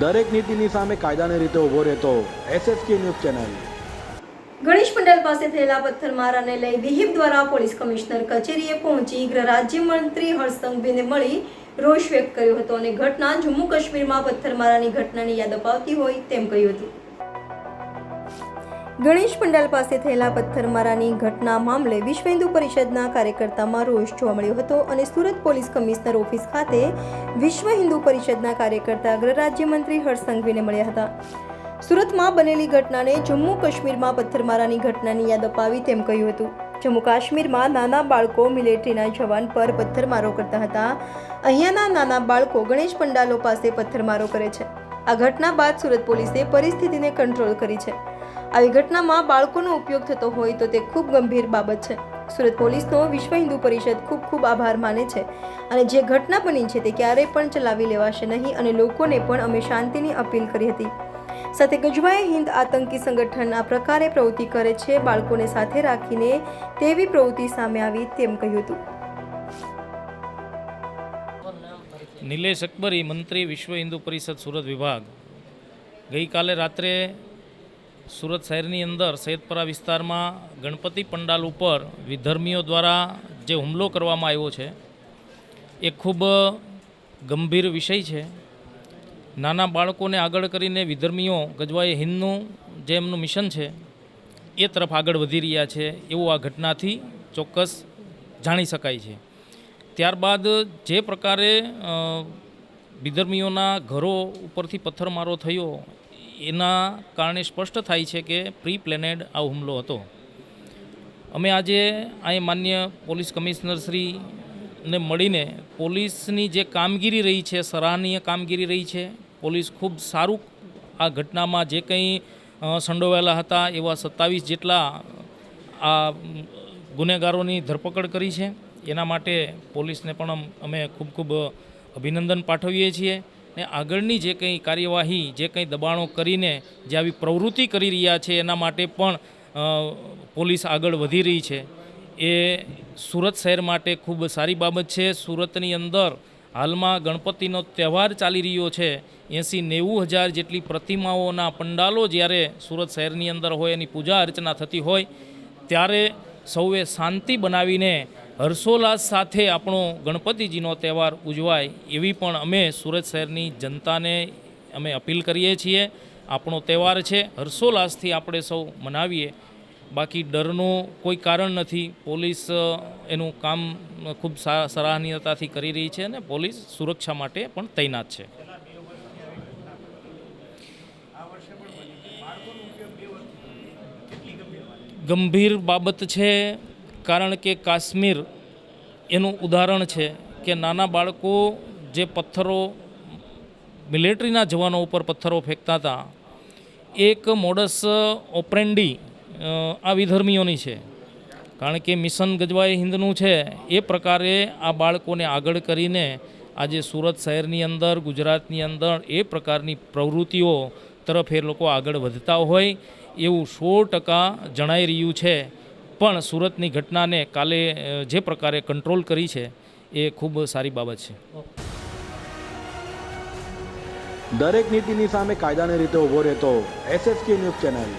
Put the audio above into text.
દરેક નીતિની સામે કાયદાની રીતે ઊભો રહેતો SSK news channel. Ganesh pandal પાસે થયેલા પથ્થરમારાને લઈ વિહિપ દ્વારા પોલીસ કમિશનર કચેરીએ પહોંચી ગૃહ રાજ્યમંત્રી હર્ષ સંઘવીને મળી રોષ વ્યક્ત કર્યો હતો અને ઘટના જમ્મુ કાશ્મીરમાં પથ્થરમારાની ઘટનાની યાદ અપાવતી હોય તેમ કહ્યું હતું. ગણેશ પંડાલ પાસે થયેલા પથ્થરમારાની ઘટના મામલે વિશ્વ હિન્દુ પરિષદના કાર્યકર્તામાં રોષ જોવા મળ્યો હતો અને સુરત પોલીસ કમિશનર ઓફિસ ખાતે વિશ્વ હિન્દુ પરિષદના કાર્યકર્તા ગૃહ રાજ્યમંત્રી મળ્યા હતા. સુરતમાં બનેલી ઘટનાને જમ્મુ કાશ્મીરમાં પથ્થરમારાની ઘટનાની યાદ અપાવી તેમ કહ્યું હતું. જમ્મુ કાશ્મીરમાં નાના બાળકો મિલિટરીના જવાન પર પથ્થરમારો કરતા હતા. અહીંયાના નાના બાળકો ગણેશ પંડાલો પાસે પથ્થરમારો કરે છે. આ ઘટના બાદ સુરત પોલીસે પરિસ્થિતિને કંટ્રોલ કરી છે. આવી ઘટનામાં બાળકોનો ઉપયોગ થતો હોય તો તે ખૂબ ગંભીર બાબત છે. સુરત પોલીસનો વિશ્વ હિન્દુ પરિષદ ખૂબ ખૂબ આભાર માને છે અને જે ઘટના બની છે તે ક્યારેય પણ ચલાવી લેવાશે નહીં અને લોકોને પણ અમે શાંતિની અપીલ કરી હતી. સાથે ગજવાએ હિન્દ આતંકી સંગઠન આ પ્રકારે પ્રવૃત્તિ કરે છે, બાળકોને સાથે રાખીને તેવી પ્રવૃત્તિ સામે આવી તેમ કહ્યું હતું. નિલેશ અકબરી મંત્રી, વિશ્વ હિન્દુ પરિષદ, સુરત વિભાગ. ગઈકાલે રાત્રે સુરત શહેરની અંદર સૈદપરા વિસ્તારમાં ગણપતિ પંડાલ ઉપર વિધર્મીઓ દ્વારા જે હુમલો કરવામાં આવ્યો છે, એ ખૂબ ગંભીર વિષય છે. નાના બાળકોને આગળ કરીને વિધર્મીઓ ગજવાએ હિન્દનું જે એમનું મિશન છે, એ તરફ આગળ વધી રહ્યા છે એવું આ ઘટનાથી ચોક્કસ જાણી શકાય છે. ત્યારબાદ જે પ્રકારે વિધર્મીઓના ઘરો ઉપરથી પથ્થરમારો થયો એના કારણે સ્પષ્ટ થાય છે કે પ્રી પ્લેનેડ આ હુમલો હતો. અમે આજે અહીં માન્ય પોલીસ કમિશનરશ્રીને મળીને પોલીસની જે કામગીરી રહી છે, સરાહનીય કામગીરી રહી છે, પોલીસ ખૂબ સારું આ ઘટનામાં જે કંઈ સંડોવાયેલા હતા એવા સત્તાવીસ જેટલા આ ગુનેગારોની ધરપકડ કરી છે. એના માટે પોલીસને પણ અમે ખૂબ ખૂબ અભિનંદન પાઠવીએ છીએ. ને આગળની જે કંઈ કાર્યવાહી, જે કંઈ દબાણો કરીને જે આવી પ્રવૃત્તિ કરી રહ્યા છે, એના માટે પણ પોલીસ આગળ વધી રહી છે. એ સુરત શહેર માટે ખૂબ સારી બાબત છે. સુરતની અંદર હાલમાં ગણપતિનો તહેવાર ચાલી રહ્યો છે. એંસી નેવું હજાર જેટલી પ્રતિમાઓના પંડાલો જ્યારે સુરત શહેરની અંદર હોય, એની પૂજા અર્ચના થતી હોય, ત્યારે સૌએ શાંતિ બનાવીને હર્ષોલ્લાસ સાથે આપણો ગણપતિજીનો તહેવાર ઉજવાય એવી પણ અમે સુરત શહેરની જનતાને અમે અપીલ કરીએ છીએ. આપણો તહેવાર છે, હર્ષોલ્લાસથી આપણે સૌ મનાવીએ. બાકી ડરનું કોઈ કારણ નથી. પોલીસ એનું કામ ખૂબ સરાહનીયતાથી કરી રહી છે અને પોલીસ સુરક્ષા માટે પણ તૈનાત છે. ગંભીર બાબત છે કારણ કે કાશ્મીર એનું ઉદાહરણ છે કે નાના બાળકો જે પથ્થરો, મિલિટરીના જવાનો ઉપર પથ્થરો ફેંકતા હતા, એક મોડસ ઓપરેન્ડી આ વિધર્મીઓની છે. કારણ કે મિશન ગજવાએ હિન્દનું છે, એ પ્રકારે આ બાળકોને આગળ કરીને આજે સુરત શહેરની અંદર, ગુજરાતની અંદર એ પ્રકારની પ્રવૃત્તિઓ તરફ એ લોકો આગળ વધતા હોય એવું સો ટકા જણાઈ રહ્યું છે. પણ સુરતની ઘટનાને કાલે જે પ્રકારે કંટ્રોલ કરી છે, એ ખૂબ સારી બાબત છે. દરેક નીતિની સામે કાયદાની રીતે ઊભો રહેતો એસએસકે ન્યૂઝ ચેનલ.